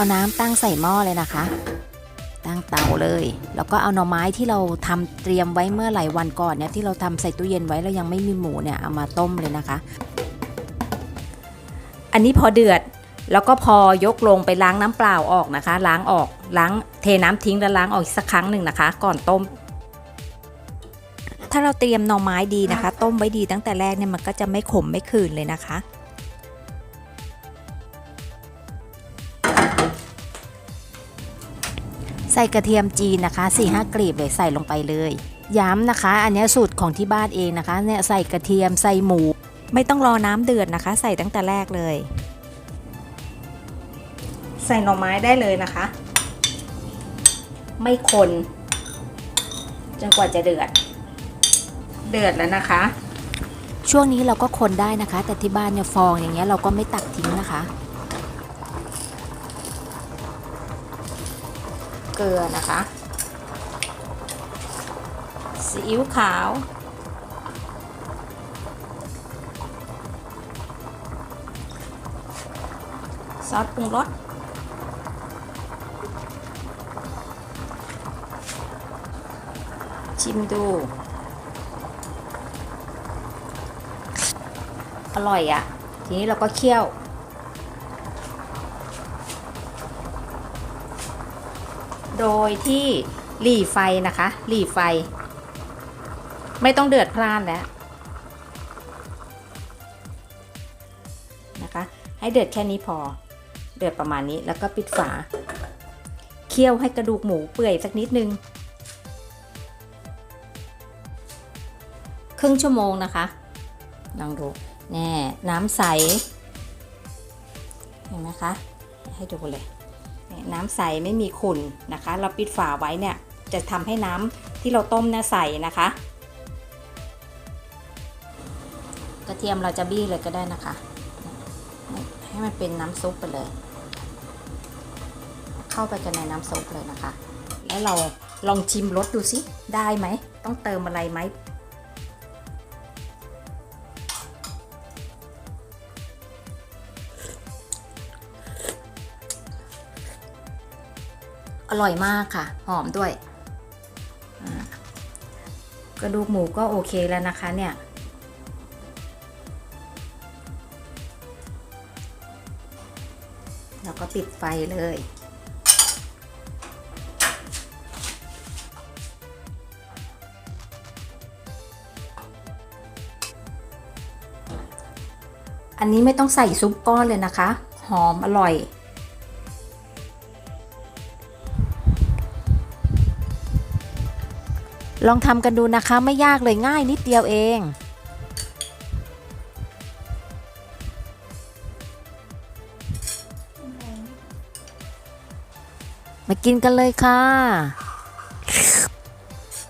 เอาน้ำตั้งใส่หม้อเลยนะคะ ตั้งเตาเลย แล้วก็เอาหน่อไม้ที่เราทำเตรียมไว้เมื่อหลายวันก่อนเนี่ยที่เราทำใส่ตู้เย็นไว้แล้วยังไม่มีหมูเนี่ยเอามาต้มเลยนะคะ อันนี้พอเดือดแล้วก็พอยกลงไปล้างน้ำเปล่าออกนะคะ ล้างออกล้างเทน้ำทิ้งแล้วล้างออกอีกสักครั้งหนึ่งนะคะ ก่อนต้ม ถ้าเราเตรียมหน่อไม้ดีนะคะ ต้มไว้ดีตั้งแต่แรกเนี่ยมันก็จะไม่ขมไม่คืนเลยนะคะ ส่กระเทียมจีนนะคะ4ี่ห้ากลีบเลยใส่ลงไปเลย ย้ำนะคะ อันนี้สูตรของที่บ้านเองนะคะเนี่ยใส่กระเทียมใส่หมู ไม่ต้องรอน้ำเดือดนะคะ ใส่ตั้งแต่แรกเลย ใส่หน่อไม้ได้เลยนะคะ ไม่คน จนกว่าจะเดือด เดือดแล้วนะคะ ช่วงนี้เราก็คนได้นะคะ แต่ที่บ้านเนี่ยฟองอย่างเงี้ยเราก็ไม่ตักทิ้งนะคะ เกลือนะคะซีอิ๊วขาว ซอสปรุงรสชิมดู อร่อยอะ่ะ ทีนี้เราก็เคี่ยว โดยที่หลีไฟนะคะ หลีไฟ ไม่ต้องเดือดพล่านแล้วนะคะ ให้เดือดแค่นี้พอ เดือดประมาณนี้แล้วก็ปิดฝา เคี่ยวให้กระดูกหมูเปื่อยสักนิดนึง ครึ่งชั่วโมงนะคะลองดูแน่น้ำใส เห็นไหมคะ ให้ดูเลย น้ำใสไม่มีขุ่นนะคะ เราปิดฝาไว้เนี่ยจะทำให้น้ำที่เราต้มเนี่ยใสนะคะ กระเทียมเราจะบี้เลยก็ได้นะคะ ให้มันเป็นน้ำซุปไปเลย เข้าไปกันในน้ำซุปเลยนะคะ แล้วเราลองชิมรสดูสิได้ไหม ต้องเติมอะไรไหม อร่อยมากค่ะ หอมด้วย กระดูกหมูก็โอเคแล้วนะคะเนี่ยแล้วก็ปิดไฟเลย อันนี้ไม่ต้องใส่ซุปก้อนเลยนะคะ หอมอร่อย ลองทำกันดูนะคะไม่ยากเลยง่ายนิดเดียวเองมากินกันเลยค่ะ